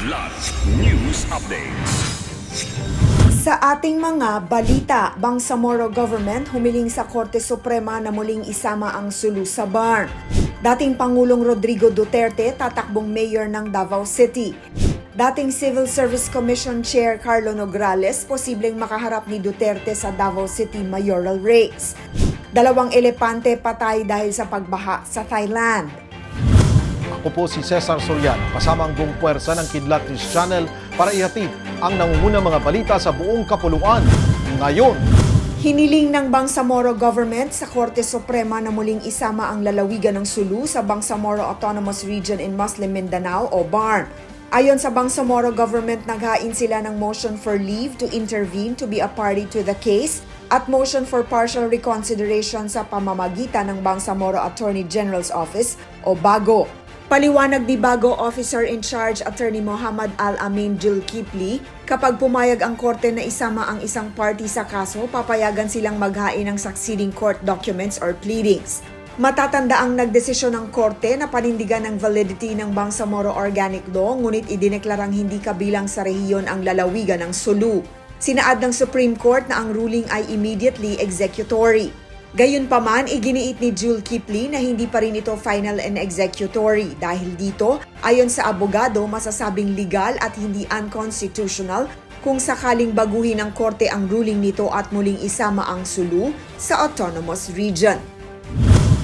Kidlat News Updates. Sa ating mga balita, Bangsamoro Government humiling sa Korte Suprema na muling isama ang Sulu sa BARM. Dating Pangulong Rodrigo Duterte tatakbong mayor ng Davao City. Dating Civil Service Commission Chair Carlo Nograles posibleng makaharap ni Duterte sa Davao City mayoral race. Dalawang elepante patay dahil sa pagbaha sa Thailand. Ako po si Cesar Soriano, kasama ang buong puwersa ng Kidlat News Channel para ihatid ang nangungunang mga balita sa buong kapuluan. Ngayon, Hiniling ng Bangsamoro Government sa Korte Suprema na muling isama ang lalawigan ng Sulu sa Bangsamoro Autonomous Region in Muslim Mindanao o BARM. Ayon sa Bangsamoro Government, naghain sila ng motion for leave to intervene to be a party to the case at motion for partial reconsideration sa pamamagitan ng Bangsamoro Attorney General's Office o BAGO. Paliwanag ni Bago Officer in Charge Attorney Muhammad Al-Amin Kipli, kapag pumayag ang korte na isama ang isang party sa kaso, papayagan silang maghain ng succeeding court documents or pleadings. Matatanda ang nagdesisyon ng korte na panindigan ang validity ng Bangsamoro Organic Law ngunit idineklarang hindi kabilang sa rehiyon ang lalawigan ng Sulu. Sinaad ng Supreme Court na ang ruling ay immediately executory. Gayunpaman, iginiit ni Jule Kipli na hindi pa rin ito final and executory dahil dito, ayon sa abogado, masasabing legal at hindi unconstitutional kung sakaling baguhin ng korte ang ruling nito at muling isama ang Sulu sa autonomous region.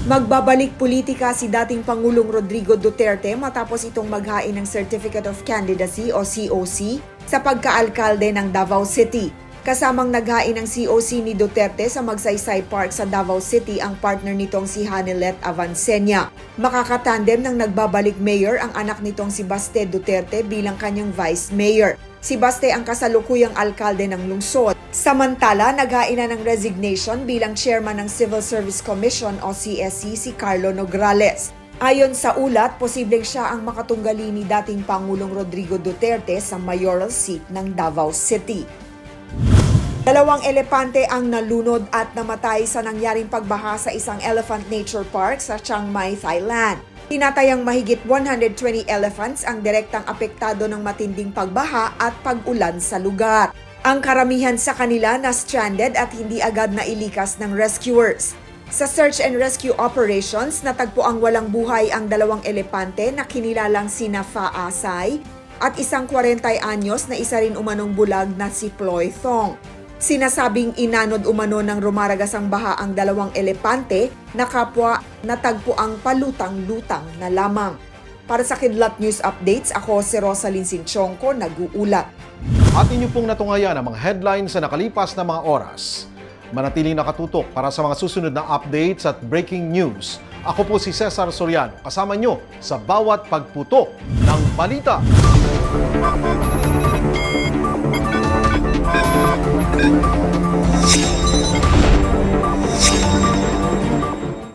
Magbabalik politika si dating Pangulong Rodrigo Duterte matapos itong maghain ng Certificate of Candidacy o COC sa pagkaalkalde ng Davao City. Kasamang naghain ng COC ni Duterte sa Magsaysay Park sa Davao City ang partner nitong si Hanilet Avancenia. Makakatandem ng nagbabalik mayor ang anak nitong si Baste Duterte bilang kanyang vice mayor. Si Baste ang kasalukuyang alkalde ng lungsod. Samantala, naghain na ng resignation bilang chairman ng Civil Service Commission o CSC si Carlo Nograles. Ayon sa ulat, posibleng siya ang makatunggali ni dating Pangulong Rodrigo Duterte sa mayoral seat ng Davao City. Dalawang elepante ang nalunod at namatay sa nangyaring pagbaha sa isang elephant nature park sa Chiang Mai, Thailand. Tinatayang mahigit 120 elephants ang direktang apektado ng matinding pagbaha at pag-ulan sa lugar. Ang karamihan sa kanila na stranded at hindi agad na ilikas ng rescuers. Sa search and rescue operations, natagpo ang walang buhay ang dalawang elepante na kinilalang sina Fa Asay at isang 40 anyos na isa rin umanong bulag na si Ploy Thong. Sinasabing inanod umano ng rumaragasang baha ang dalawang elepante na kapwa natagpo ang palutang-lutang na lamang. Para sa Kidlat News Updates, ako si Rosalyn Sinchonko, nag-uulat. at inyo pong natungayan ang mga headlines sa nakalipas na mga oras. Manatiling nakatutok para sa mga susunod na updates at breaking news. Ako po si Cesar Soriano, kasama nyo sa bawat pagputo ng balita. Thank you.